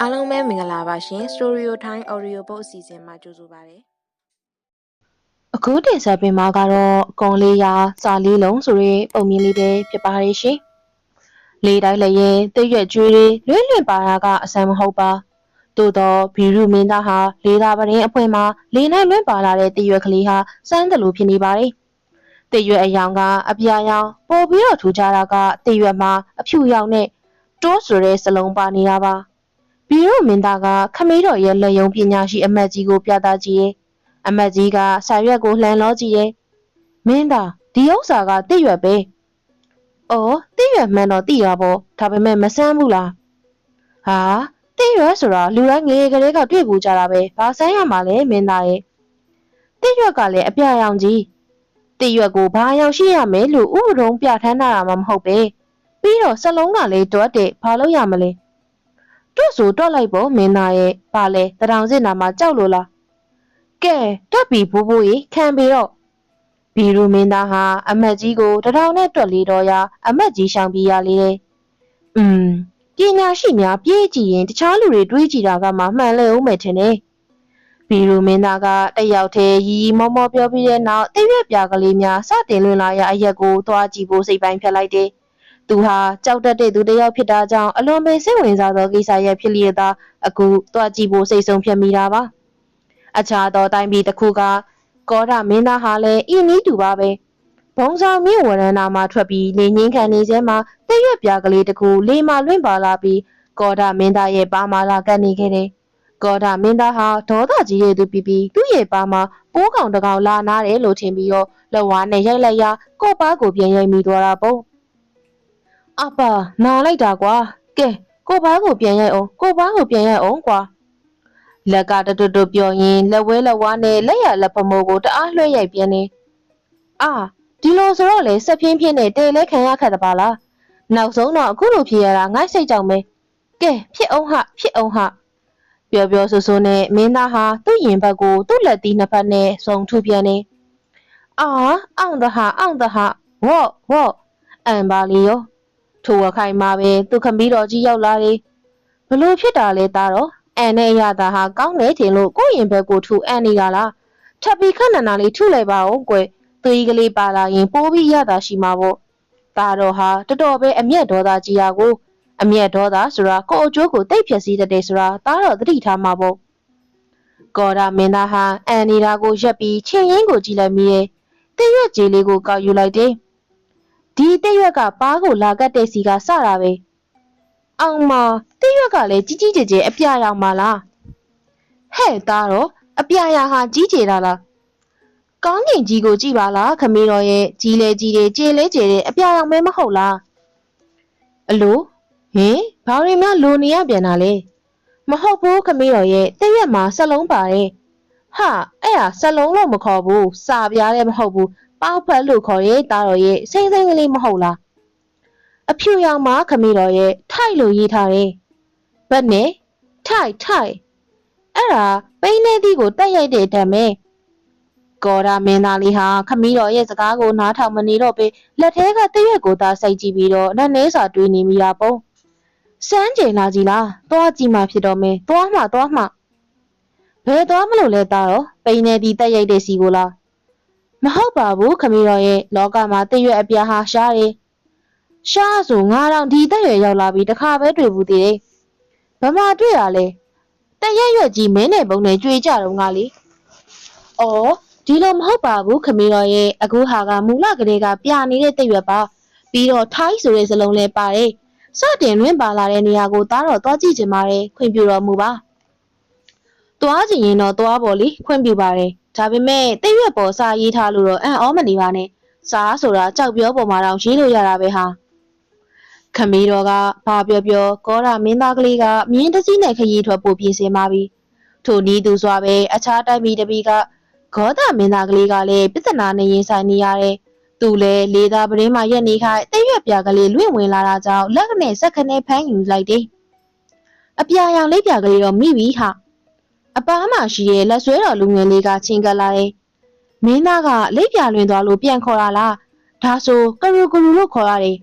အားလုံးပဲမင်္ဂလာပါရှင် Story Time Audio Book အစီအစဉ်မှာကြိုဆိုပါရစေအခုတင်ဆက်ပေးမှာကတော့ကုံလေးရာစာလေးလုံးဆိုတဲ့ပုံမြင်လေးပဲဖြစ်ပါရဲ့ရှင်။လေတိုင်းလည်းရဲ့တိတ်ရွက်ကျွေးတွေလွင့်လွင့်ပါတာကအဆန်မဟုတ်ပါ။သို့တော့ဘီရုမင်းသားဟာလေသာပရင်အဖွင့်မှာလေနဲ့လွင့်ပါလာတဲ့တိတ်ရွက်ကလေးဟာစမ်းတယ်လို့ဖြစ်နေပါတယ်။တိတ်ရွက်အယောင်ကအပြာရောင်ပို့ပြီးတော့ထူကြတာကတိတ်ရွက်မှာအဖြူရောင်နဲ့ တိုးဆိုတဲ့စလုံးပါနေတာပါ။ဘီရုမင်းသားကခမီးတော်ရဲ့လက်ယုံပညာရှိအမတ်ကြီးကိုပြသကြည့်ရဲ့အမတ်ကြီးကဆာရွက်ကိုလှန်လောကြည့်ရဲ့မင်းသားဒီဥစ္စာကတိရွက်ပဲ။အော်တိရွက်မှန်တော့တိရပေါ့ဒါပေမဲ့မဆန်းဘူးလား။ဟာတိရွက်ဆိုတာလူတိုင်းငယ်ငယ်ကလေးကတွေ့ဘူးကြတာပဲဘာဆန်းရမှာလဲမင်းသားရဲ့။တိရွက်ကလည်းအပြရောင်ကြီးတိရွက်ကိုဘာရောင်ရှိရမယ်လို့ဥပဒုံပြထမ်းတာမှမဟုတ်ပဲ။ ပြီးတော့စလုံးကလည်းတွတ်တဲ့ဘာလို့ရမလဲ။တွတ်ဆိုတွတ်လိုက်ပေါ့မင်းသားရဲ့ဘာလဲတရောင်စစ်နာမှာကြောက်လို့လားကဲတက်ပြီဘိုးဘိုးကြီးခံပြီးတော့ဘီရူမင်းသားဟာအမတ်ကြီးကိုတထောင်နဲ့တွက်လေးတော့ရာအမတ်ကြီးရှောင်ပြရလေတယ်။อืมပညာရှိများပြေးကြည့်ရင်တခြားလူတွေတွေးကြည့်တာကမှမှန်လဲဦးမယ်ထင်တယ်။ဘီရူမင်းသားကတယောက်တည်းရီရီမောမောပြောပြီးတဲ့နောက်တိရွက်ပြာကလေးများစတင်လွင်လာရအရက်ကိုသွားကြည့်ဖို့စိတ်ပိုင်းဖြတ်လိုက်တယ်။ သူဟာကြောက်တတ်တဲ့သူတစ်ယောက်ဖြစ်တာကြောင့်အလွန်ပဲစိတ်ဝင်စားသောကိစ္စရပ်ဖြစ်လျက်သာအခုသွားကြည့်ဖို့စိတ်ဆုံးဖြတ်မိတာပါ။အခြားသောတိုင်းပြည်တစ်ခုကကောဒမင်းသားဟာလည်းဤနည်းတူပါပဲဘုံဆောင်မြင့်ဝရဏနာမှာထွက်ပြီးလေငင်းခံနေခြင်းမှာတရွက်ပြားကလေးတစ်ခုလေမာလွင့်ပါလာပြီးကောဒမင်းသားရဲ့ပါမာလာကပ်နေခဲ့တယ်ကောဒမင်းသားဟာဒေါသကြီးရဲ့သူပြီးပြီးသူ့ရဲ့ပါမှာပိုးကောင်တစ်ကောင်လာနာတယ်လို့ထင်ပြီးတော့လက်ဝါးနဲ့ရိုက်လိုက်ရာကော့ပါကိုပြန်ရိုက်မိသွားတာပေါ့ အပါနာလိုက်တာကွာကဲကိုပါကိုပြန်ရိုက်အောင်ကိုပါကိုပြန်ရိုက်အောင်ကွာလက်ကတတွတ်တွတ်ပြောရင်လက်ဝဲလက်ဝါးနဲ့လက်ရလက်ဖမိုးကိုတအားလွှဲရိုက်ပြင်းနေအာဒီလိုဆိုတော့လေဆက်ပြင်းပြင်းနဲ့တဲလဲခံရခက်တပါလားနောက်ဆုံးတော့အခုလိုဖြစ်ရတာငိုက်စိတ်ကြောင်ပဲကဲဖြစ်အောင်ဟဖြစ်အောင်ဟပြောပြောဆိုဆိုနဲ့မင်းသားဟာသူ့ရင်ဘက်ကိုသူ့လက်သီးနှစ်ဖက်နဲ့စုံထုပြန်နေအာအောင်တဟာအောင်တဟာဝေါ့ဝေါ့အန်ပါလီယော ထိုအခိုင်မှာပဲသူခမီးတော်ကြီးရောက်လာတယ်ဘလို့ဖြစ်တာလဲသားတော့အန်နဲ့ရတာဟာကောင်းတယ်ထင်လို့ကိုယ့်ရင်ဘက်ကိုထူအန်နေတာလားထပ်ပြီးခက်နနာလေးထုလိုက်ပါဦးကွယ်သွေးကလေးပါလာရင်ပိုးပြီးရတာရှိမှာပေါ့ဒါတော့ဟာတော်တော်ပဲအမျက်ဒေါသကြီးရာကိုအမျက်ဒေါသဆိုတာကိုယ့်အကျိုးကိုတိတ်ဖြက်စီးတတ်တယ်ဆိုတာဒါတော့သတိထားမှာပေါ့ကော်ဒါမင်းသားဟာအန်နေတာကိုရက်ပြီးချင်းရင်းကိုကြည့်လိုက်မိရဲ့တရွက်ကြီးလေးကိုကောက်ယူလိုက်တယ် ဒီတရွက်ကပါးကိုလာကတ်တဲ့စီကစတာပဲအောင်မတိရွက်ကလည်းကြီးကြီးကျယ်ကျယ်အပြာရောင်ပါလားဟဲ့သားတော့အပြာရောင်ဟာကြီးကျယ်တာလားကောင်းကင်ကြီးကိုကြည့်ပါလားခမီးတော်ရဲ့ကြီးလဲကြီးတယ်ကျယ်လဲကျယ်တယ်အပြာရောင်ပဲမဟုတ်လားအလိုဟင်ဘာတွေများလိုနေရပြန်တာလဲမဟုတ်ဘူးခမီးတော်ရဲ့တိရွက်မှာဆက်လုံးပါတယ်ဟာအဲ့ဟာဆက်လုံးလို့မခေါ်ဘူးစာပြားလည်းမဟုတ်ဘူး ပေါက်ဖက်လို့ခေါ်ရဲ့သားတော်ရဲ့စိမ့်စိမ့်ကလေးမဟုတ်လားအဖြူရောင်မှာခမီတော်ရဲ့ထိုက်လို့ရေးထားတယ်။ဘတ်နဲ့ထိုက်ထိုက်အဲ့ဒါပိန်းနေသီးကိုတက်ရိုက်တဲ့တံပဲ။ကော်ဒါမင်းသားလေးဟာခမီတော်ရဲ့စကားကိုနားထောင်မနေတော့ပေလက်ထဲကတရွက်ကိုသာစိုက်ကြည့်ပြီးတော့လက်နှဲစာတွေးနေမိတာပေါ့။စမ်းကြင်လာကြည်လား။သွားကြည့်မှဖြစ်တော့မယ်။သွားမှသွားမှဘယ်သွားမလို့လဲသားတော့ပိန်းနေသီးတက်ရိုက်တဲ့စီကိုလား။ မဟုတ်ပါဘူးခမီတော်ရဲ့လောကမှာတရွက်အပြားဟာရှားတယ်။ရှားဆိုငါတော့ဒီတက်ရွယ်ရောက်လာပြီးတခါပဲတွေ့ဘူးသေးတယ်။ဘမတွေ့ရလဲ။တရက်ရွက်ကြီးမင်းနဲ့ပုံနဲ့ကြွေကြတော့ငါလေ။အော်ဒီလိုမဟုတ်ပါဘူးခမီတော်ရဲ့အခုဟာကမူလကလေးကပြနေတဲ့တက်ရွက်ပါ။ပြီးတော့ထိုင်းဆိုတဲ့စလုံးလဲပါတယ်။စတင်လွင့်ပါလာတဲ့နေရာကိုသားတော်သွားကြည့်ချင်ပါတယ်ခွင့်ပြုတော်မူပါ။သွားကြည့်ရင်တော့သွားပေါ်လေခွင့်ပြုပါတယ်။ ဒါပေမဲ့တက်ရွက်ပေါ်စာရေးထားလို့တော့အံ့ဩမနေပါနဲ့။စာဆိုတာကြောက်ပြောပေါ်မှာတော့ရေးလို့ရတာပဲဟာ။ခမီးတော်ကဘာပြောပြောကောရာမင်းသားကလေးကမြင်းတစည်းနဲ့ခရီးထွက်ဖို့ပြင်ဆင်ပါပြီထိုနည်းသူစွာပဲအခြားတိုင်းပြည်တစ်ပြည်ကဂေါသမင်းသားကလေးကလည်းပြဿနာနဲ့ရင်ဆိုင်နေရတယ်သူလည်းလေသာပရင်းမှာရက်နေခိုင်းတိတ်ရွက်ပြာကလေးလွင့်ဝင်လာတာကြောင့်လက်ကနေစက်ခနဲ့ဖမ်းယူလိုက်တယ်အပြာရောင်လေးပြာကလေးတော့မိပြီဟာ အပားမှရှိရဲ့လက်ဆွဲတော်လူငယ်လေးကချင်းကပ်လာတယ်မင်းသားကလေးပြာလွင်သွားလို့ပြန်ခေါ်တာလားဒါဆိုကရူကရူလို့ခေါ်ရတယ်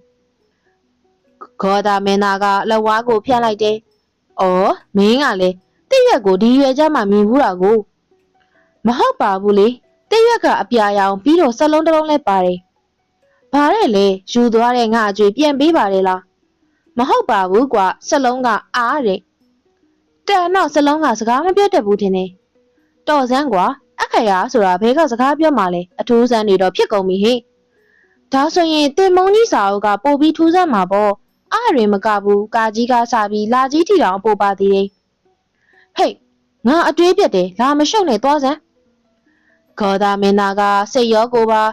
ဂေါ်တာမင်းသားကလက်ဝါးကိုဖျက်လိုက်တယ်။အော်မင်းကလေတိရွက်ကိုဒီရွယ်ကြမှာမြင်ဘူးတာကိုမဟုတ်ပါဘူးလေတိရွက်ကအပြာရောင်ပြီးတော့စက်လုံးတစ်လုံးလဲပါတယ်။ဘာတဲ့လေယူသွားတဲ့ငါအကျွေးပြန်ပေးပါတယ်လားမဟုတ်ပါဘူးကွာစက်လုံးကအားတဲ့ တန်တော့စက်လုံးကစကားမပြောတတ်ဘူးထင်တယ်။တော်စမ်းကွာအခရာဆိုတာဘဲကစကားပြောမှလဲအထူးဆန်းတွေတော့ဖြစ်ကုန်ပြီဟိ။ဒါဆိုရင်တင်မုံကြီးစာအုပ်ကပို့ပြီးထူးဆန်းမှာပေါ့။အားရင်မကဘူးကာကြီးကစားပြီးလာကြီးတီတောင်ပို့ပါသေးတယ်။ဟေးငါအတွေးပြက်တယ်လာမရှုပ်နဲ့သွားစမ်း။ဂေါ်ဒါမင်းသားကစိတ်ရောကိုယ်ပါ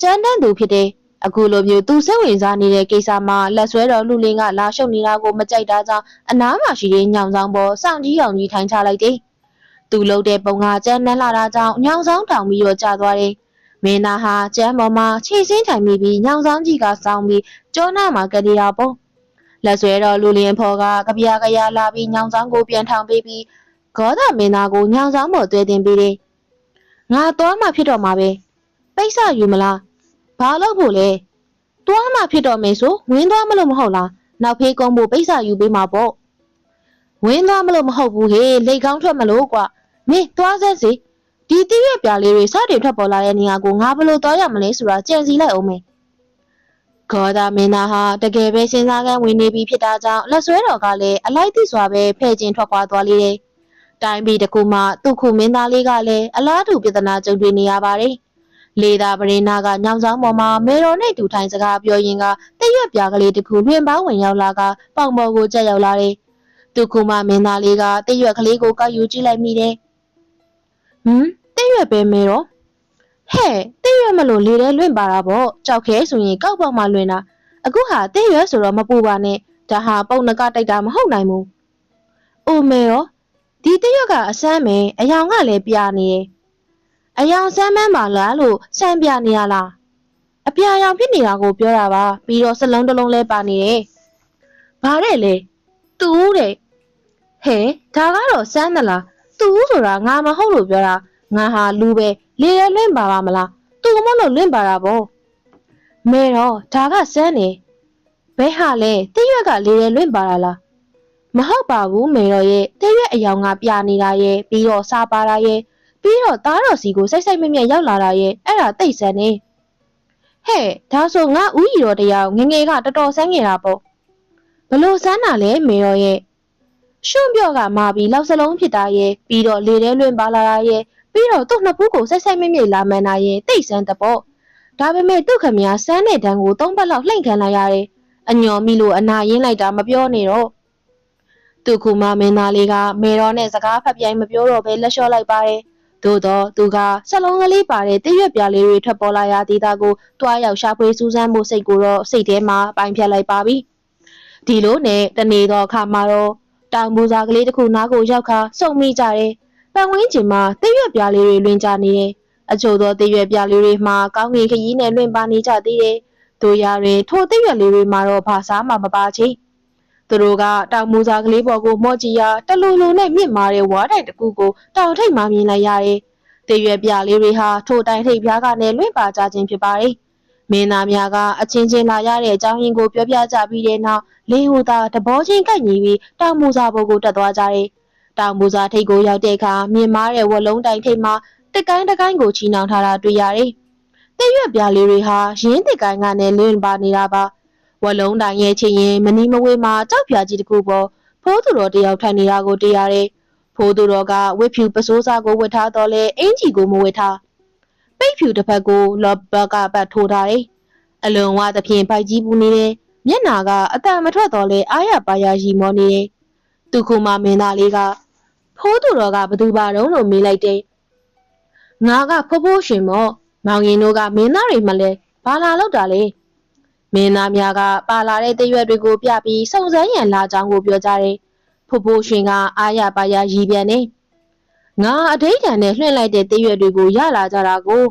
ကြမ်းတမ်းသူဖြစ်တယ်။ အခုလိုမျိုးသူစိတ်ဝင်စားနေတဲ့ကိစ္စမှာလက်ဆွဲတော်လူလင်းကလာရှုပ်နေတာကိုမကြိုက်တာကြောင့်အနားမှာရှိတဲ့ညောင်ဆောင်ပေါ်စောင့်ကြီးအောင်ကြီးထိုင်ချလိုက်တယ်။သူလှုပ်တဲ့ပုံကကြမ်းနမ်းလာတာကြောင့်ညောင်ဆောင်တောင်ပြီးတော့ကျသွားတယ်။မင်းသားဟာကျမ်းပေါ်မှာခြေစင်းထိုင်မိပြီးညောင်ဆောင်ကြီးကစောင်းပြီးကျောနာမှာကလေးရပေါ့။လက်ဆွဲတော်လူလင်းဖော်ကကပြားကရလာပြီးညောင်ဆောင်ကိုပြန်ထောင်ပေးပြီးဂေါသမင်းသားကိုညောင်ဆောင်ပေါ်သွဲတင်ပေးတယ်။ငါသွားမှဖြစ်တော့မှာပဲ။ပိတ်ဆယူမလား။ ဘာလို့ဖို့လဲ။သွားမှဖြစ်တော့မယ်ဆိုဝင်းသွားမလို့မဟုတ်လား။နောက်ဖေးကုန်းဖို့ပိတ်ဆယူပေးမှာပေါ့။ဝင်းသွားမလို့မဟုတ်ဘူးဟေးလက်ကောင်းထွက်မလို့ကွာ။မင်းသွားစမ်းစီဒီတိရပြလေးတွေစတင်ထွက်ပေါ်လာတဲ့နေရာကိုငါဘယ်လိုသွားရမလဲဆိုတာကြံစည်လိုက်အောင်မယ်။ဂေါ်ဒါမင်းသားဟာတကယ်ပဲစဉ်းစားကန်းဝင်နေပြီဖြစ်တာကြောင့်လက်ဆွဲတော်ကလည်းအလိုက်သိစွာပဲဖဲ့ကျင်ထွက်ခွာသွားလေတယ်။တိုင်းပြည်တစ်ခုမှသူ့ခုမင်းသားလေးကလည်းအလားတူပြဿနာကြုံတွေ့နေရပါတယ်။ လေသာပရိနာကညောင်ဆောင်ပေါ်မှာမေတော်နဲ့တူထိုင်စကားပြောရင်းကတရွက်ပြားကလေးတစ်ခုလွင်ပေါင်းဝင်ရောက်လာကပေါင်ပေါ်ကိုကျက်ရောက်လာတယ်။သူ့ခုမမင်းသားလေးကတရွက်ကလေးကိုကောက်ယူကြည့်လိုက်မိတယ်။ဟမ်တရွက်ပဲမေတော်ဟဲ့တရွက်မလို့လေထဲလွင့်ပါတာပေါ့ကြောက်ခဲဆိုရင်ကောက်ပေါက်မှလွင်တာအခုဟာတရွက်ဆိုတော့မပူပါနဲ့ဒါဟာပုံနကတိုက်တာမဟုတ်နိုင်ဘူး။အိုမေရောဒီတရွက်ကအစမ်းမယ်အယောင်ကလည်းပြနေတယ်။ အယောင်စမ်းမန်းပါလားလို့စမ်းပြနေရလား။အပြာရောင်ဖြစ်နေတာကိုပြောတာပါပြီးတော့စလုံးတစ်လုံးလဲပါနေတယ်။ဘာတဲ့လဲ။တူးတဲ့။ဟဲ့ဒါကတော့စမ်းသလား။တူးဆိုတာငါမဟုတ်လို့ပြောတာငါဟာလူပဲလေရဲလွင့်ပါပါမလား။သူမလို့လွင့်ပါတာပေါ့။မဲတော့ဒါကစမ်းနေ။ဘဲဟာလဲတရွက်ကလေရဲလွင့်ပါတာလား။မဟုတ်ပါဘူးမေတော်ရဲ့တရွက်အယောင်ကပြနေတာရဲ့ပြီးတော့စားပါတာရဲ့ ပြီးတော့သားတော်စီကိုစိုက်စိုက်မြက်မြက်ရောက်လာတာရဲ့အဲ့ဒါတိတ်ဆန်းနေဟဲ့ဒါဆိုငါဥကြီးတော်တရားငငယ်ကတော်တော်ဆန်းနေတာပေါ့ဘလို့ဆန်းတာလဲမေတော်ရဲ့ရှွန့်ပြော့ကမာပြီးလောက်စလုံးဖြစ်တာရဲ့ပြီးတော့လေထဲလွင်ပါလာတာရဲ့ပြီးတော့သူ့နှစ်ဖူးကိုစိုက်စိုက်မြက်မြက်လာမှန်တာရဲ့တိတ်ဆန်းတဲ့ပေါ့ဒါပေမဲ့သူ့ခမများဆန်းတဲ့တန်းကိုသုံးပတ်လောက်လှိမ့်ခံလိုက်ရတယ်အညော်မိလို့အနာရင်းလိုက်တာမပြောနေတော့သူ့ခုမမင်းသားလေးကမေတော်နဲ့စကားဖတ်ပြိုင်မပြောတော့ဘဲလက်လျှော့လိုက်ပါတယ် သို့တော့သူကစလုံးကလေးပါတဲ့တရွက်ပြားလေးတွေထွက်ပေါ်လာရသေးတာကိုတွားရောက်ရှာဖွေစူးစမ်းမှုစိတ်ကိုတော့စိတ်ထဲမှာပိုင်ဖြတ်လိုက်ပါပြီဒီလိုနဲ့တနေ့တော့အခါမှာတော့တောင်ပူစာကလေးတစ်ခုနားကိုရောက်ခါစုံမိကြတယ်ပန်ဝင်းကျင်မှာတရွက်ပြားလေးတွေလွင်ကြနေတယ်အချို့သောတရွက်ပြားလေးတွေမှာကောင်းကင်ခရီးနဲ့လွင်ပါနေကြသေးတယ်တို့ရရင်ထိုတရွက်လေးတွေမှာတော့ဘာစားမှမပါချေ သူတို့ကတောင်မူစာကလေးပေါ်ကိုမော့ကြည့်ရတလူလူနဲ့မြင့်မာတဲ့ဝါးတိုင်တစ်ခုကိုတောင်ထိပ်မှမြင်လိုက်ရတယ်။တရွယ်ပြလေးတွေဟာထိုတိုင်ထိပ်ပြားကနေလွင့်ပါကြခြင်းဖြစ်ပါတယ်။မင်းသားများကအချင်းချင်းလာရတဲ့အကြောင်းရင်းကိုပြောပြကြပြီးတဲ့နောက်လေးဟူသာတဘောချင်းကိုက်ညီပြီးတောင်မူစာဘုတ်ကိုတက်သွားကြတယ်။တောင်မူစာထိပ်ကိုရောက်တဲ့အခါမြင်မာတဲ့ဝလုံးတိုင်ထိပ်မှာတစ်ကိုင်းတစ်ကိုင်းကိုချီနှောင်ထားတာတွေ့ရတယ်။တရွက်ပြလေးတွေဟာရင်းတစ်ကိုင်းကနေလွင့်ပါနေတာပါ။ ဝလုံးတိုင်ရဲ့ချင်းရင်မနီမဝေးမှာကြောက်ဖြာကြီးတစ်ခုပေါ်ဖိုးသူတော်တယောက်ထိုင်နေတာကိုတွေ့ရတယ်။ဖိုးသူတော်ကဝစ်ဖြူပစိုးစားကိုဝတ်ထားတော့လဲအင်ကြီးကိုမဝတ်ထား။ပိတ်ဖြူတစ်ဖက်ကိုလော့ဘကပတ်ထိုးထားတယ်။အလွန်ဝသဖြင့်ပိုက်ကြီးပူနေတယ်။မျက်နာကအတန်မထွက်တော့လဲအားရပါရရီမောနေတယ်။သူခုမမင်းသားလေးကဖိုးသူတော်ကဘသူပါတော့လို့မေးလိုက်တယ်။ငါကဖိုးဖိုးရှင်မော့မောင်ရင်တို့ကမင်းသားတွေမှလဲဘာလာလောက်တာလဲ။ မင်းသားများကပါလာတဲ့တရွက်တွေကိုပြပြီးစုံစမ်းရန်လာကြောင်းကိုပြောကြတယ်။ဖိုးဖိုးရှင်ကအားရပါရရီပြန်နေ။ငါအထိတ်တန်နဲ့လွှင့်လိုက်တဲ့တရွက်တွေကိုရလာကြတာကို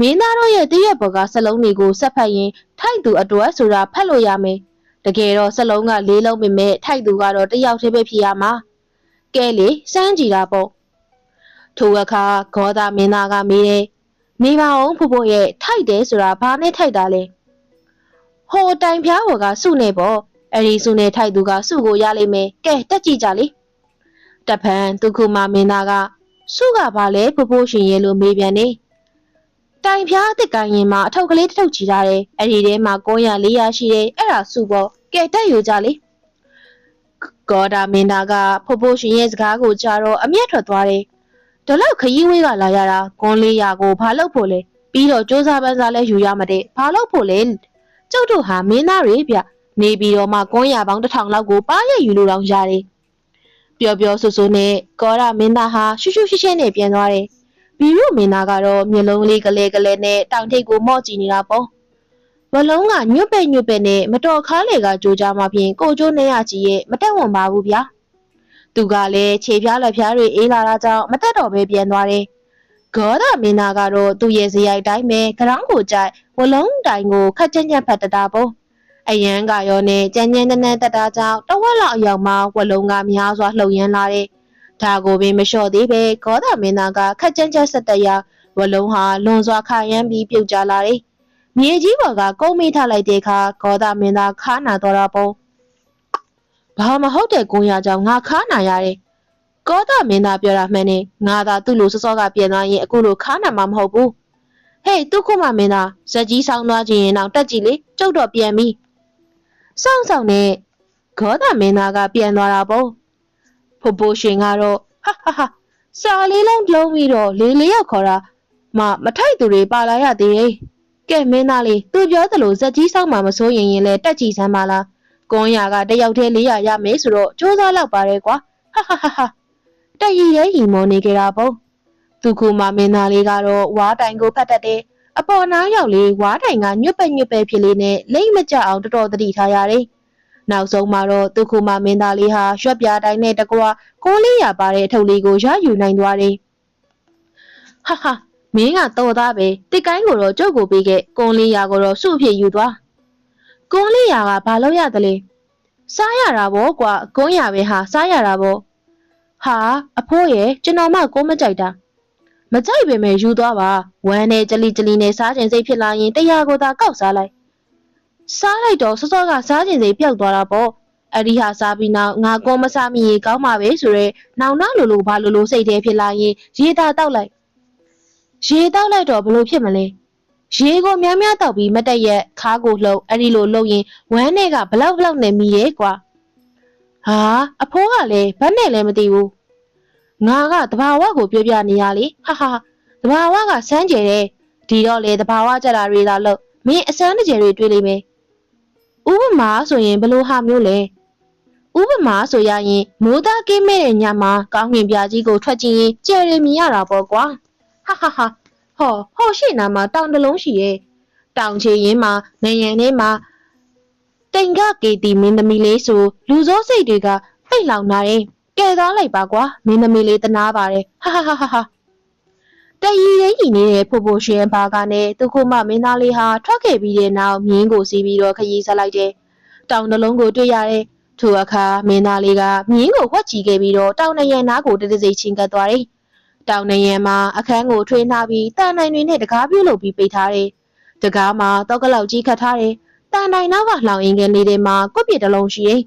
မင်းသားတို့ရဲ့တရွက်ဘော်ကစလုံးတွေကိုဆက်ဖက်ရင်ထိုက်သူအတွက်ဆိုတာဖက်လို့ရမယ်။တကယ်တော့စလုံးကလေးလုံးပေမဲ့ထိုက်သူကတော့တယောက်တည်းပဲဖြစ်ရမှာ။ကဲလေစမ်းကြည့်တာပေါ့။ထိုအခါဂေါတာမင်းသားကမေးတယ်။နေပါအောင်ဖို့ဖို့ရဲ့ထိုက်တယ်ဆိုတာဘာနဲ့ထိုက်တာလဲ။ ဟိုတိုင်ဖျားဘော်ကစုနေပေါ့အဲ့ဒီစုနဲ့ထိုက်သူကစုကိုရလိမ့်မယ်ကဲတက်ကြည့်ကြလေတဖန်သူခုမမင်းသားကစုကဘာလဲဖိုးဖိုးရှင်ရဲ့လို့မေးပြန်နေတိုင်ဖျားအစ်စ်ကိုင်းရင်မှာအထုပ်ကလေးတစ်ထုပ်ချီထားတယ်အဲ့ဒီထဲမှာ900 400ရှိတယ်အဲ့ဒါစုပေါ့ကဲတက်ယူကြလေဂေါ်ဒါမင်းသားကဖိုးဖိုးရှင်ရဲ့စကားကိုကြားတော့အမျက်ထွက်သွားတယ်ဒါလောက်ခရီးဝေးကလာရတာကွန်လေးရာကိုဘာလုပ်ဖို့လဲပြီးတော့စ조사ပန်းစားလဲယူရမတဲ့ဘာလုပ်ဖို့လဲ ကျုပ်တို့ဟာမင်းသားတွေဗျနေပြီးတော့မှကွန်ရပေါင်းတစ်ထောင်လောက်ကိုပါရယူလို့တော့ရတယ်ပျော်ပျော်ဆူဆူနဲ့ကောရမင်းသားဟာရှုရှုရှင်းရှင်းနဲ့ပြန်သွားတယ်ဘီရုမင်းသားကတော့မျက်လုံးလေးကလေးကလေးနဲ့တောင်ထိပ်ကိုမော့ကြည့်နေတာပေါ့ဘလုံးကညွတ်ပဲ့ညွတ်ပဲ့နဲ့မတော်ခါလေကကြိုးကြမှာဖြင့်ကိုကျိုးနေရကြီးရဲ့မတက်ဝင်ပါဘူးဗျာသူကလည်းခြေဖျားလက်ဖျားတွေအေးလာတာကြောင့်မတက်တော့ပဲပြန်သွားတယ်ဂေါဒမင်းသားကတော့သူ့ရဲ့ဇယိုက်တိုင်းပဲကရောင်းကိုကြိုက် ဝလုံးတိုင်ကိုခက်ကြက်ညက်ဖတ်တတာပေါ့အရန်ကရောနဲ့ကြမ်းကြမ်းတန်းတန်းတက်တာကြောင့်တဝက်လောက်အရောက်မှဝလုံးကများစွာလှုပ်ရမ်းလာတဲ့ဒါကိုပင်မလျှော့သေးပဲဂေါဒမင်းသားကခက်ကြမ်းကြက်ဆက်တက်ရဝလုံးဟာလွန်စွာခါရမ်းပြီးပြုတ်ကျလာတယ်မြေကြီးပေါ်ကကုန်းမိထားလိုက်တဲ့အခါဂေါဒမင်းသားခါနာတော့တာပေါ့ဘာမဟုတ်တဲ့ကိုရကြောင့်ငါခါနာရတယ်ကောဒမင်းသားပြောတာမှန်နေငါသာသူ့လိုစောစောကပြန်သွားရင်အခုလိုခါနာမှာမဟုတ်ဘူး ဟေးသူခုမမင်းသားဇက်ကြီးဆောင်းသွားခြင်းရင်တော့တက်ကြည့်လေကျုပ်တော့ပြန်ပြီစောင့်ဆောင်နဲ့ဂေါဒမင်းသားကပြန်သွားတာပေါ့ဖိုးဖိုးရှင်ကတော့ဟာဟာဟာစာလေးလုံးလုံးပြီးတော့လေးလေးရောက်ခေါ်တာမမထိုက်သူတွေပါလာရသေးတယ်ကဲမင်းသားလေးသူပြောသလိုဇက်ကြီးဆောင်းမှာမစိုးရင်ရင်လဲတက်ကြည့်စမ်းပါလားကွန်ရကတယောက်တည်း400ရမယ်ဆိုတော့စူးစမ်းလောက်ပါတယ်ကွာဟာဟာဟာဟာတရီရဲရီမောနေကြတာပေါ့ သူကူမမင်းသားလေးကတော့ဝါတိုင်ကိုဖတ်တတ်တယ်အပေါ်နားရောက်လေးဝါတိုင်ကညွတ်ပဲ့ညွတ်ပဲ့ဖြစ်လေးနဲ့လိမ့်မကြအောင်တော်တော်သတိထားရတယ်နောက်ဆုံးမှာတော့သူကူမမင်းသားလေးဟာရွက်ပြားတိုင်းနဲ့တကွာကိုးလေးရပါတဲ့အထုပ်လေးကိုရယူနိုင်သွားတယ်ဟာဟာမင်းကတော့သားပဲတစ်ကိုင်းကိုတော့ကြုတ်ကိုပေးခဲ့ကွန်လေးရာကိုတော့စု့ဖြစ်ယူသွားကွန်လေးရာကဘာလို့ရသလဲစားရတာဗောကွာကွန်ရပဲဟာစားရတာဗောဟာအဖိုးရဲ့ကျွန်တော်မှကိုမကြိုက်တာ မကြိုက်ပေမဲ့ယူသွားပါဝမ်းနဲ့ကြလီကြလီနဲ့စားခြင်းစိတ်ဖြစ်လာရင်တရားကိုသာကောက်စားလိုက်စားလိုက်တော့စောစောကစားခြင်းစိတ်ပျောက်သွားတာပေါ့အဲ့ဒီဟာစားပြီးနောက်ငါကောမစားမိရင်ကောင်းမှာပဲဆိုရဲနောင်နာလိုလိုဘာလိုလိုစိတ်ထဲဖြစ်လာရင်ရေသာတောက်လိုက်ရေတောက်လိုက်တော့ဘလို့ဖြစ်မလဲရေကိုများများတောက်ပြီးမတက်ရက်ခါကိုလှုပ်အဲ့ဒီလိုလှုပ်ရင်ဝမ်းနဲ့ကဘလောက်ဘလောက်နဲ့မိရဲကွာဟာအဖိုးကလည်းဘတ်နဲ့လည်းမသိဘူး ငါကတဘာဝကိုပြောပြနေရလေဟာဟာတဘာဝကစမ်းကြယ်တယ်ဒီတော့လေတဘာဝကြတာတွေသာလို့မင်းအစမ်းတကြယ်တွေတွေးလိမ့်မယ်ဥပမာဆိုရင်ဘယ်လိုဟာမျိုးလဲဥပမာဆိုရရင်မိုးသားကင်းမဲ့တဲ့ညမှာကောင်းကင်ပြာကြီးကိုထွက်ကြည့်ရင်ကြယ်ရမြင်ရတာပေါ့ကွာဟာဟာဟာဟောဟောရှိနာမှာတောင်တလုံးရှိရဲ့တောင်ချေရင်မှာနေရန်ထဲမှာတိန်ကကေတီမင်းသမီးလေးဆိုလူစိုးစိတ်တွေကပိတ်လောင်လာတယ် ကဲသားလိုက်ပါကွာမင်းသမီးလေးတနာပါတယ်ဟာဟာဟာဟာဟာတရီရဲကြီးနေတဲ့ဖိုးဖိုးရှင်ဘာကနဲ့သူခုမမင်းသားလေးဟာထွက်ခဲ့ပြီးတဲ့နောက်မြင်းကိုစီးပြီးတော့ခရီးဆက်လိုက်တယ်တောင်နှလုံးကိုတွေ့ရတယ်ထိုအခါမင်းသားလေးကမြင်းကိုဝှက်ချီခဲ့ပြီးတော့တောင်နရံနားကိုတတစိချင်းကပ်သွားတယ်တောင်နရံမှာအခန်းကိုထွေးနှားပြီးတန်နိုင်တွေနဲ့တကားပြုတ်လုပ်ပြီးပိတ်ထားတယ်တကားမှာတော့ကလောက်ကြီးခတ်ထားတယ်တန်နိုင်နောက်ကလှောင်အင်္ဂင်လေးတွေမှာကွပ်ပြစ်တစ်လုံးရှိတယ်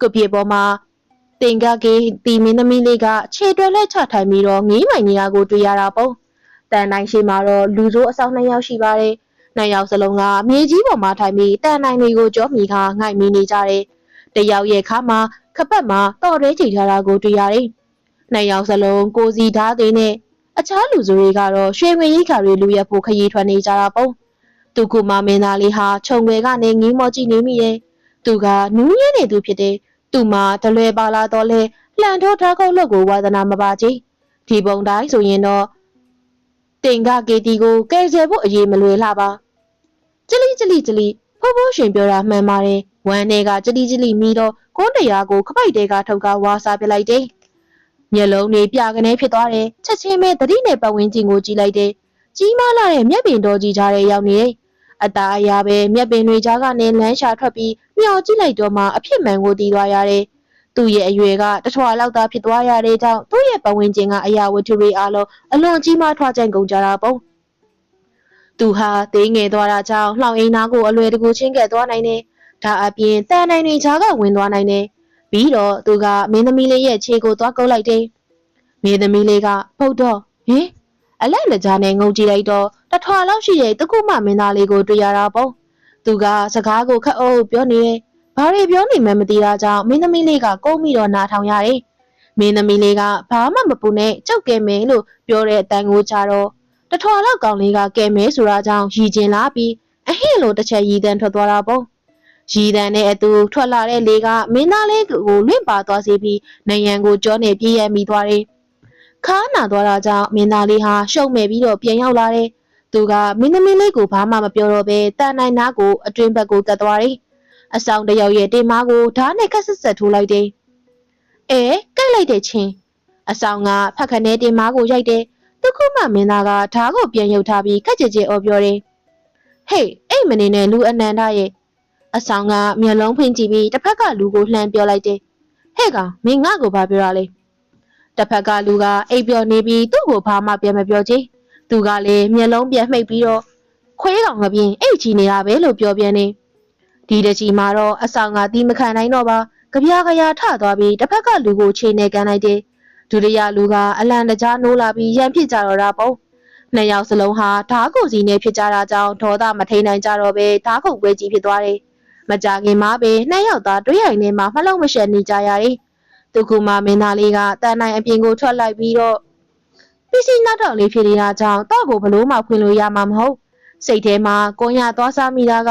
ကွပ်ပြစ်ပေါ်မှာ တင်ကကေတီမင်းသမီးလေးကခြေတွဲလက်ချထိုင်ပြီးတော့ငေးမိုင်နေတာကိုတွေ့ရတာပေါ့တန်နိုင်ရှိမှာတော့လူစိုးအဆောင်နှစ်ယောက်ရှိပါတယ်နှစ်ယောက်စလုံးကမြေကြီးပေါ်မှာထိုင်ပြီးတန်နိုင်တွေကိုကြောမိခါငိုက်မိနေကြတယ်တယောက်ရဲ့ခါမှာခပတ်မှာတော်ရဲချိန်ထားတာကိုတွေ့ရတယ်နှစ်ယောက်စလုံးကိုစီဓာတ်တွေနဲ့အခြားလူစုတွေကတော့ရွှေငွေရိခါတွေလူရက်ဖို့ခရီးထွက်နေကြတာပေါ့သူကမမင်းသားလေးဟာခြုံွယ်ကနေငင်းမောကြည့်နေမိရဲ့သူကနူးညံ့နေသူဖြစ်တဲ့ သူ့မှာတလွယ်ပါလာတော့လဲလှန်ထိုးထားခုတ်လို့ကိုဝါသနာမပါချေဒီပုံတိုင်းဆိုရင်တော့တင်ကကေတီကိုကယ်ဆယ်ဖို့အရေးမလွယ်လှပါကြလိကြလိကြလိဖိုးဖိုးရှင်ပြောတာမှန်ပါတယ်ဝမ်းထဲကကြလိကြလိမိတော့ကွန်းတရားကိုခပိုက်တဲကထုတ်ကဝါစားပြလိုက်တယ်မျက်လုံးတွေပြကနေဖြစ်သွားတယ်ချက်ချင်းပဲသတိနဲ့ပတ်ဝန်းကျင်ကိုကြည့်လိုက်တယ်ကြီးမားလာတဲ့မျက်ပင်တော်ကြီးကြားထဲရောက်နေတယ်အตาအရာပဲမျက်ပင်တွေကြားကနေလမ်းရှာထွက်ပြီး မျောကြည့်လိုက်တော့မှအဖြစ်မှန်ကိုသိသွားရတယ်သူ့ရဲ့အရွယ်ကတထွာလောက်သာဖြစ်သွားရတဲ့ကြောင့်သူ့ရဲ့ပဝန်းကျင်ကအရာဝတ္ထုတွေအားလုံးအလွန်ကြီးမားထွားကြိုင်ကုန်ကြတာပေါ့သူဟာသေးငယ်သွားတာကြောင့်လှောင်အိမ်သားကိုအလွယ်တကူချင်းကဲ့သွားနိုင်တယ်ဒါအပြင်တန်နိုင်တွေကြားကဝင်သွားနိုင်တယ်ပြီးတော့သူကမင်းသမီးလေးရဲ့ခြေကိုသွားကုပ်လိုက်တယ်မင်းသမီးလေးကဖုတ်တော့ဟင်အလက်လက်ကြားနဲ့ငုံကြည့်လိုက်တော့တထွာလောက်ရှိတဲ့တကုမမင်းသားလေးကိုတွေ့ရတာပေါ့ သူကစကားကိုခက်အုပ်ပြောနေတယ်ဘာတွေပြောနေမှမသိတာကြောင့်မင်းသမီးလေးကကုန်းပြီးတော့နားထောင်ရတယ်မင်းသမီးလေးကဘာမှမပူနဲ့ကြောက်ကဲမယ်လို့ပြောတဲ့အတန်ကိုကြတော့တထွာလောက်ကောင်လေးကကဲမယ်ဆိုတာကြောင့်ရည်ကျင်လာပြီးအဟင့်လိုတစ်ချက်ရည်တန်းထွက်သွားတာပေါ့ရည်တန်းနဲ့အတူထွက်လာတဲ့လေကမင်းသားလေးကိုလွင့်ပါသွားစေပြီးနယံကိုကြောနေပြေးရမိသွားတယ်ခါနာသွားတာကြောင့်မင်းသားလေးဟာရှုံမဲ့ပြီးတော့ပြန်ရောက်လာတယ် သူကမင်းသမီးလေးကိုဘာမှမပြောတော့ဘဲတန်နိုင်နာကိုအတွင်ဘက်ကိုကတ်သွားတယ်အဆောင်တယောက်ရဲ့တင်မာကိုဓာတ်နဲ့ခက်ဆက်ဆက်ထိုးလိုက်တယ်အဲကြိုက်လိုက်တဲ့ချင်းအဆောင်ကဖက်ခနဲတင်မာကိုရိုက်တယ်သူခုမှမင်းသားကဓာတ်ကိုပြန်ရုပ်ထားပြီးကက်ကြဲကြဲအော်ပြောတယ်ဟေးအဲ့မနေနဲ့လူအနန္တရဲ့အဆောင်ကမျက်လုံးဖွင့်ကြည့်ပြီးတစ်ဖက်ကလူကိုလှမ်းပြောလိုက်တယ်ဟဲ့ကောင်မင်းငါ့ကိုဘာပြောရလဲတစ်ဖက်ကလူကအိပ်ပျော်နေပြီးသူ့ကိုဘာမှပြန်မပြောချင် သူကလည်းမျက်လုံးပြန်မှိတ်ပြီးတော့ခွေးကောင်ကပြင်အိတ်ချီနေတာပဲလို့ပြောပြန်နေဒီတချီမှာတော့အဆောင်ကတီးမခံနိုင်တော့ပါကြပြားကြရာထသွားပြီးတစ်ဖက်ကလူကိုချိန်နေကန်လိုက်တယ်ဒုတိယလူကအလံတကြားနိုးလာပြီးရန်ဖြစ်ကြတော့တာပေါ့နှစ်ယောက်စလုံးဟာဓားကိုစီနဲ့ဖြစ်ကြတာကြောင့်ဒေါသမထိန်နိုင်ကြတော့ပဲဓားခုတ်ပွဲကြီးဖြစ်သွားတယ်မကြခင်မှာပဲနှစ်ယောက်သားတွေးရိုင်နေမှာမလုံးမရှက်နေကြရတယ်သူကမှမင်းသားလေးကတန်နိုင်အပြင်ကိုထွက်လိုက်ပြီးတော့ ပစ္စည်းနောက်တော့လေးဖြစ်နေတာကြောင့်တော့ကိုဘလို့မှဖွင့်လို့ရမှာမဟုတ်စိတ်ထဲမှာကိုညာသွားစားမိတာက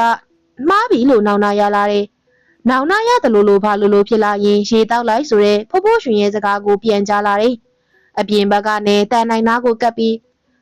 မှားပြီလို့နောင်နာရလာတယ်။နောင်နာရတယ်လို့လို့ဘာလို့လို့ဖြစ်လာရင်ရေတောက်လိုက်ဆိုတဲ့ဖိုးဖိုးရွှင်ရဲ့စကားကိုပြန်ကြားလာတယ်။အပြင်ဘက်ကနေတန်နိုင်နာကိုကပ်ပြီး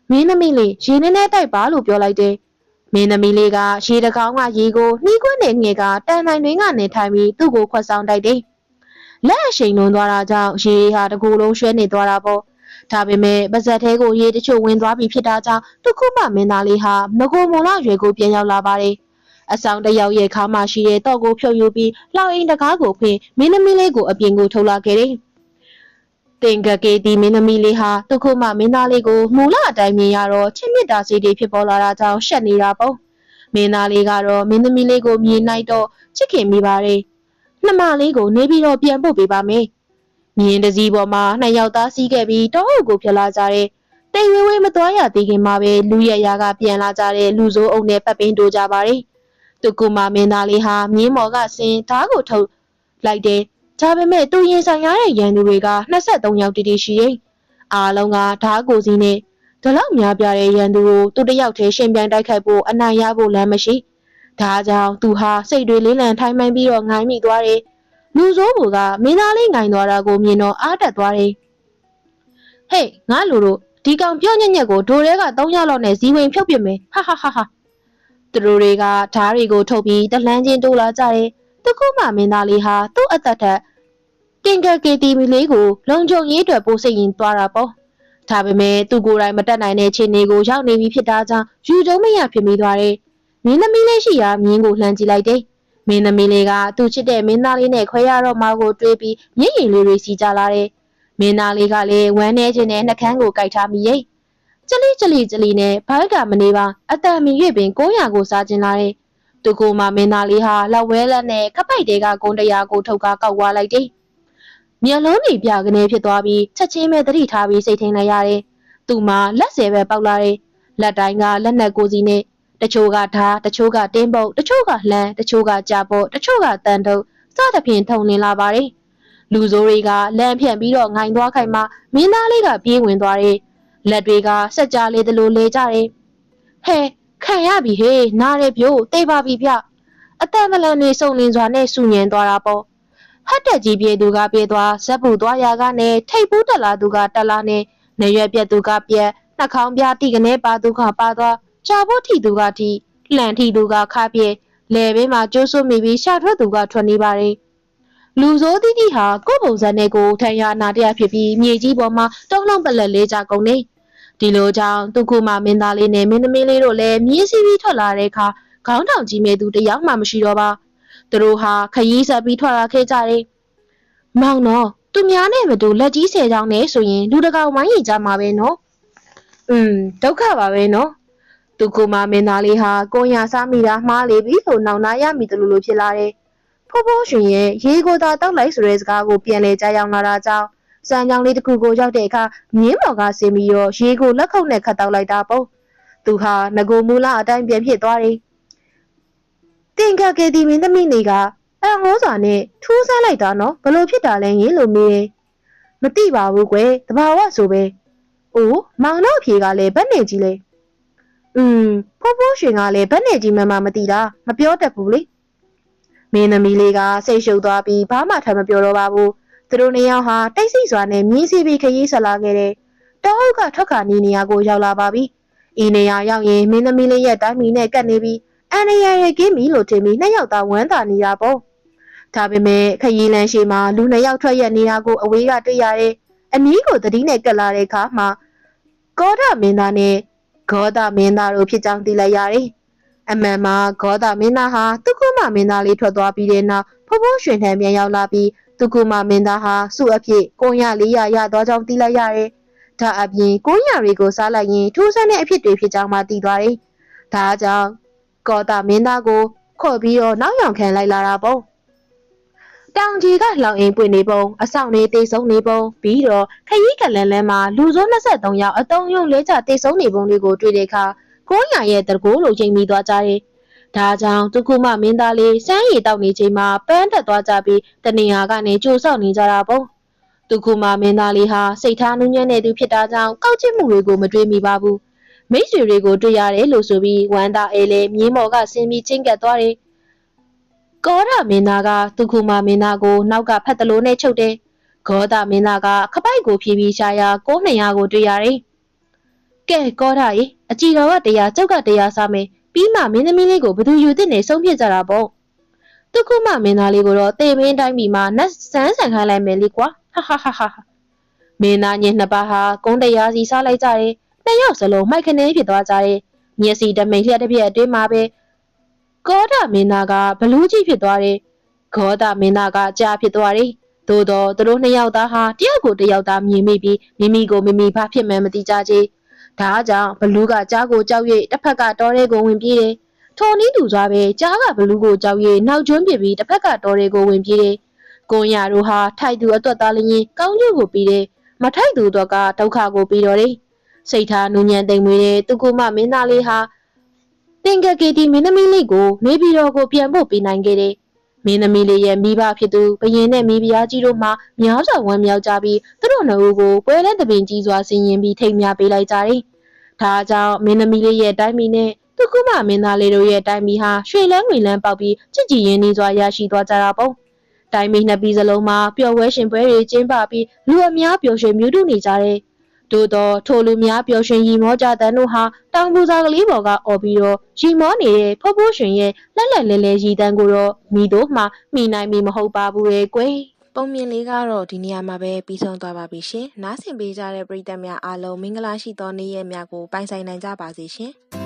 မင်းသမီးလေးရေနေနဲ့တိုက်ပါလို့ပြောလိုက်တယ်။မင်းသမီးလေးကရေတကောင်းကရေကိုနှီးခွန်းနဲ့ငှဲကတန်နိုင်တွင်ကနေထိုင်ပြီးသူ့ကိုခွက်ဆောင်တိုက်တယ်။လက်အရှိန်လွန်သွားတာကြောင့်ရေဟာတကူလုံးရွှဲနေသွားတာပေါ့။ ဒါပေမဲ့ပါဇက်သေးကိုရေတချို့ဝင်သွားပြီဖြစ်တာကြောင့်သူခုမှမင်းသားလေးဟာငကိုမုံလာရွယ်ကိုပြန်ရောက်လာပါတယ်။အဆောင်တစ်ယောက်ရဲ့ခါမှရှိတဲ့တော့ကိုဖြုတ်ယူပြီးလှောင်အိမ်တကားကိုဖွင့်မင်းသမီးလေးကိုအပြင်ကိုထုတ်လာခဲ့တယ်။တင်ကကေတီမင်းသမီးလေးဟာသူခုမှမင်းသားလေးကိုမူလအတိုင်းမြင်ရတော့ချစ်မြတ်တာစိတ်တွေဖြစ်ပေါ်လာတာကြောင့်ရှက်နေတာပေါ့။မင်းသားလေးကတော့မင်းသမီးလေးကိုမြင်လိုက်တော့ချစ်ခင်မိပါတယ်။နှမလေးကိုနေပြီးတော့ပြန်ပို့ပေးပါမယ်။ မြင်းတစည်းပေါ်မှာနှစ်ယောက်သားစီးခဲ့ပြီးတောအုပ်ကိုဖျက်လာကြတဲ့တိမ်ဝဲဝဲမသွားရသေးခင်မှာပဲလူရရကပြန်လာကြတဲ့လူစိုးအုပ်နဲ့ပတ်ပင်းတိုးကြပါတယ်။သူကူမမင်းသားလေးဟာမြင်းမော်ကဆင်းဓားကိုထုတ်လိုက်တယ်။ဒါပေမဲ့သူရင်ဆိုင်ရတဲ့ရန်သူတွေက23ယောက်တည်တည်ရှိရင်အားလုံးကဓားကိုစီးနဲ့ဒီလောက်များပြားတဲ့ရန်သူကိုသူတယောက်တည်းရှင်ပြန်တိုက်ခိုက်ဖို့အနိုင်ရဖို့လမ်းမရှိ။ဒါကြောင့်သူဟာစိတ်တွေလေးလံထိုင်းမှန်ပြီးတော့ငိုင်းမိသွားတယ်။ လူစိုးဘူကမင်းသားလေးငိုင်းသွားတာကိုမြင်တော့အားတက်သွားတယ်။ဟေးငါလူတို့ဒီကောင်ပြောညက်ညက်ကိုဒိုရဲက3ရက်လောက်နဲ့ဇီဝင်ဖြုတ်ပြမယ်ဟာဟာဟာဟာသူတို့တွေကဓားတွေကိုထုတ်ပြီးတလန်းချင်းတိုးလာကြတယ်တခုမှမင်းသားလေးဟာသူ့အသက်ထက်တင်ကကေတီမီလေးကိုလုံခြုံရေးအတွက်ပို့စိတ်ရင်သွားတာပေါ့ဒါပေမဲ့သူကိုယ်တိုင်မတက်နိုင်တဲ့ခြေနေကိုရောက်နေပြီဖြစ်တာကြောင့်ယူကျုံမရဖြစ်မိသွားတယ်မင်းသမီးလေးရှိရာမြင်းကိုလှမ်းကြည့်လိုက်တယ် မင်းသမီးလေးကသူချစ်တဲ့မင်းသားလေးနဲ့ခွဲရတော့မှကိုတွေးပြီးမျက်ရည်လေးတွေစီကြလာတယ်မင်းသားလေးကလည်းဝမ်းနေခြင်းနဲ့နှကန်းကိုကြိုက်ထားမိရဲ့ကြလိကြလိကြလိနဲ့ဘိုက်ကမနေပါအတန်မီ၍ပင်900ကိုစားကျင်လာတယ်သူကိုမှမင်းသားလေးဟာလက်ဝဲလက်နဲ့ခပိုက်တဲကဂုံတရားကိုထုတ်ကားကောက်ွားလိုက်တယ်မျက်လုံးတွေပြကနေဖြစ်သွားပြီးချက်ချင်းပဲသတိထားပြီးစိတ်ထိန်လိုက်ရတယ်သူမှလက်ဆယ်ပဲပေါက်လာတယ်လက်တိုင်းကလက်နက်ကိုစီနဲ့ တချို့ကဓာတချို့ကတင်းပုတ်တချို့ကလှမ်းတချို့ကကြာပုတ်တချို့ကတန်တုပ်စသဖြင့်ထုံလင်းလာပါတယ်လူစိုးတွေကလမ်းဖြန့်ပြီးတော့ငိုင်သွားခိုင်မှမင်းသားလေးကပြေးဝင်သွားတယ်လက်တွေကစက်ကြားလေးတလို့လဲကြတယ်ဟဲခံရပြီဟေးနားရပြို့တိတ်ပါပြီဗျအသက်မလန်နေစုံလင်စွာနဲ့စူညင်သွားတာပေါ့ဟတ်တက်ကြီးပြေသူကပြေသွားဇက်ပူသွားရာကနေထိတ်ပူးတက်လာသူကတက်လာနဲ့နေရွက်ပြက်သူကပြက်နှာခေါင်းပြတိကနေပါသူကပါသွား ကြာဖို့ထီသူကထီလှန်ထီသူကခါပြဲလဲဘေးမှာကျိုးဆွမိပြီးရှာထွက်သူကထွက်နေပါတယ်လူစိုးတိတိဟာကိုယ်ပုံစံနဲ့ကိုထန်ရနာတရားဖြစ်ပြီးမြေကြီးပေါ်မှာတုံးလုံးပလက်လေးကြကုန်နေဒီလိုကြောင့်သူခုမှမင်းသားလေးနဲ့မင်းသမီးလေးတို့လည်းမြင်းစီးပြီးထွက်လာတဲ့အခါခေါင်းထောင်ကြီးမဲ့သူတယောက်မှမရှိတော့ပါသူတို့ဟာခရီးဆက်ပြီးထွက်လာခဲ့ကြတယ်မောင်တော့သူများနဲ့မတူလက်ကြီးဆယ်ချောင်းနဲ့ဆိုရင်လူတကောင်ဝိုင်းရီကြမှာပဲနော်อืมဒုက္ခပါပဲနော် သူကူမမင်းသားလေးဟာကိုညာစားမိတာမှားလေပြီလို့နောင်နာရမိတယ်လို့လို့ဖြစ်လာတယ်။ဖိုးဖိုးရှင်ရဲ့ရေကိုသာတောက်လိုက်ဆိုတဲ့စကားကိုပြန်လဲကြားရောက်လာတာကြောင့်စံကြောင်လေးတစ်ခုကိုရောက်တဲ့အခါမြင်းမော်ကဆင်းပြီးတော့ရေကိုလက်ခုပ်နဲ့ခတ်တောက်လိုက်တာပေါ့။သူဟာငကိုမူလအတိုင်းပြန်ဖြစ်သွားတယ်။တင်ခတ်ကေဒီမင်းသမီးလေးကအံ့ဩစွာနဲ့ထူးဆန်းလိုက်တာနော်ဘလို့ဖြစ်တာလဲရင်လို့မေးတယ်။မသိပါဘူးကွယ်တဘာဝဆိုပဲ။အိုးမောင်တော့အဖြေကလည်းဗက်နေကြီးလေ။ อืมဖိုးဖိုးရှင်ကလည်းဗက်နေကြီးမှမှမသိတာမပြောတတ်ဘူးလေမင်းသမီးလေးကစိတ်ရှုပ်သွားပြီးဘာမှထပ်မပြောတော့ပါဘူးသူတို့နှစ်ယောက်ဟာတိတ်ဆိတ်စွာနဲ့မြင်းစီပြီးခရီးဆက်လာခဲ့တယ်တအုပ်ကထွက်ခါနီနေရာကိုရောက်လာပါပြီဤနေရာရောက်ရင်မင်းသမီးလေးရဲ့တိုင်းမီနဲ့ကပ်နေပြီးအန်ရရရဲ့ကင်းမီလို့ထင်ပြီးနှစ်ယောက်သားဝမ်းသာနေတာပေါ့ဒါပေမဲ့ခရီးလမ်းရှိမှာလူနှစ်ယောက်ထွက်ရနေတာကိုအဝေးကတွေ့ရတယ်အနီးကိုသတိနဲ့ကပ်လာတဲ့အခါမှာကောဒမင်းသားနဲ့ ဂေါသမင်းသားတို့ဖြစ်ကြောင်းသိလိုက်ရတယ်။အမှန်မှာဂေါသမင်းသားဟာသူကုမမင်းသားလေးထွက်သွားပြီးတဲ့နောက်ဖိုးဖိုးရွှင်ထံပြန်ရောက်လာပြီးသူကုမမင်းသားဟာစုအဖြစ်ကိုရလေးရရသွားကြောင်းသိလိုက်ရတယ်။ဒါအပြင်ကိုရတွေကိုစားလိုက်ရင်ထူးဆန်းတဲ့အဖြစ်တွေဖြစ်ကြောင်းမှသိသွားတယ်။ဒါကြောင့်ဂေါသမင်းသားကိုခေါ်ပြီးတော့နောက်ယောင်ခံလိုက်လာတာပေါ့။ တောင်ကြီးကလောင်အိမ်ပွင့်နေပုံအဆောင်နေတိတ်ဆုံးနေပုံပြီးတော့ခရီးကလန်လန်းမှာလူစုံ23ယောက်အတုံးယုံလဲကြတိတ်ဆုံးနေပုံတွေကိုတွေ့တဲ့အခါကိုညာရဲ့တကိုးလိုချိန်မိသွားကြတယ်။ဒါကြောင့်သူကုမမင်းသားလေးစမ်းရည်တောက်နေချိန်မှာပန်းတက်သွားကြပြီးတနေရာကနေကြိုဆောက်နေကြတာပေါ့။သူကုမမင်းသားလေးဟာစိတ်ထားနူးညံ့နေသူဖြစ်တာကြောင့်ကောက်ချစ်မှုတွေကိုမတွေးမိပါဘူး။မိတ်ဆွေတွေကိုတွေ့ရတယ်လို့ဆိုပြီးဝမ်းသာအေးလေးမြင်းမော်ကဆင်းပြီးချင်းကပ်သွားတယ်။ ကောရမင်းသားကသူကုမမင်းသားကိုနောက်ကဖတ်တလို့နဲ့ချုပ်တယ်။ဂေါသမင်းသားကခပိုက်ကိုဖြီးပြီးရှာရာကို200ကိုတွေ့ရတယ်။ကဲကောရရေအကြည်တော်ကတရားကြောက်ကတရားစားမယ်ပြီးမှမင်းသမီးလေးကိုဘသူယူတဲ့နေဆုံးဖြတ်ကြတာပေါ့။သူကုမမင်းသားလေးကိုတော့တေမင်းတိုင်းပြည်မှာနတ်ဆန်းဆန်ခိုင်းလိုက်မယ်လေကွာ။ဟာဟာဟာဟာမင်းသားညနှစ်ပါးဟာကုန်းတရားစီစားလိုက်ကြတယ်။နှစ်ယောက်စလုံးမိုက်ခနဲဖြစ်သွားကြတယ်။မျက်စိတမိန်လျှက်တစ်ပြက်အတွင်းမှာပဲ ကောဒမင်းသားကဘလူးကြီးဖြစ်သွားတယ်။ဂေါဒမင်းသားကကြားဖြစ်သွားတယ်။သို့တော့သူတို့နှစ်ယောက်သားဟာတယောက်ကိုတယောက်သားမြင်မိပြီးမိမိကိုမိမိဘာဖြစ်မှန်းမသိကြချေ။ဒါကြောင့်ဘလူးကကြားကိုကြောက်၍တစ်ဖက်ကတော်ရဲကိုဝင်ပြေးတယ်။ထိုနည်းတူစွာပဲကြားကဘလူးကိုကြောက်၍နောက်ကျွန်းပစ်ပြီးတစ်ဖက်ကတော်ရဲကိုဝင်ပြေးတယ်။ကိုညာတို့ဟာထိုက်သူအတွက်သားလျင်ကောင်းကျိုးကိုပြီးတယ်။မထိုက်သူတော့ကဒုက္ခကိုပြီးတော့တယ်။စိတ်ထားနူးညံ့သိမ်မွေးတဲ့သူကမမင်းသားလေးဟာ တင်ကကေတီမင်းသမီးလေးကိုနေပြည်တော်ကိုပြန်ဖို့ပေးနိုင်ခဲ့တယ်။မင်းသမီးလေးရဲ့မိဘဖြစ်သူဘရင်နဲ့မိဖုရားကြီးတို့မှများစွာဝမ်းမြောက်ကြပြီးသူတို့နှစ်ဦးကိုပွဲလန်းတပင်ကြီးစွာဆင်ရင်ပြီးထိတ်မြပေးလိုက်ကြတယ်။ဒါကြောင့်မင်းသမီးလေးရဲ့တိုင်းမီနဲ့သူကုမမင်းသားလေးတို့ရဲ့တိုင်းမီဟာရွှေလန်းငွေလန်းပေါက်ပြီးချစ်ကြည်ရင်းနှီးစွာရရှိသွားကြတာပေါ့။တိုင်းမီနှစ်ပြီးစလုံးမှာပျော်ဝဲရှင်ပွဲတွေကျင်းပပြီးလူအများပျော်ရွှင်မြူးတူနေကြတယ်။ သို့တော့ထိုလူများပျော်ရွှင်ရီမောကြတဲ့တို့ဟာတောင်ပူစာကလေးပေါ်ကအော်ပြီးတော့ရီမောနေတဲ့ဖိုးဖိုးရှင်ရဲ့လက်လက်လဲလဲရီတန်းကိုတော့မိတို့မှမိနိုင်မိမဟုတ်ပါဘူးရဲ့ကွယ်ပုံမြင်လေးကတော့ဒီနေရာမှာပဲပြီးဆုံးသွားပါပြီရှင်။နားဆင်ပေးကြတဲ့ပရိသတ်များအားလုံးမင်္ဂလာရှိသောနေ့ရက်များကိုပိုင်ဆိုင်နိုင်ကြပါစေရှင်။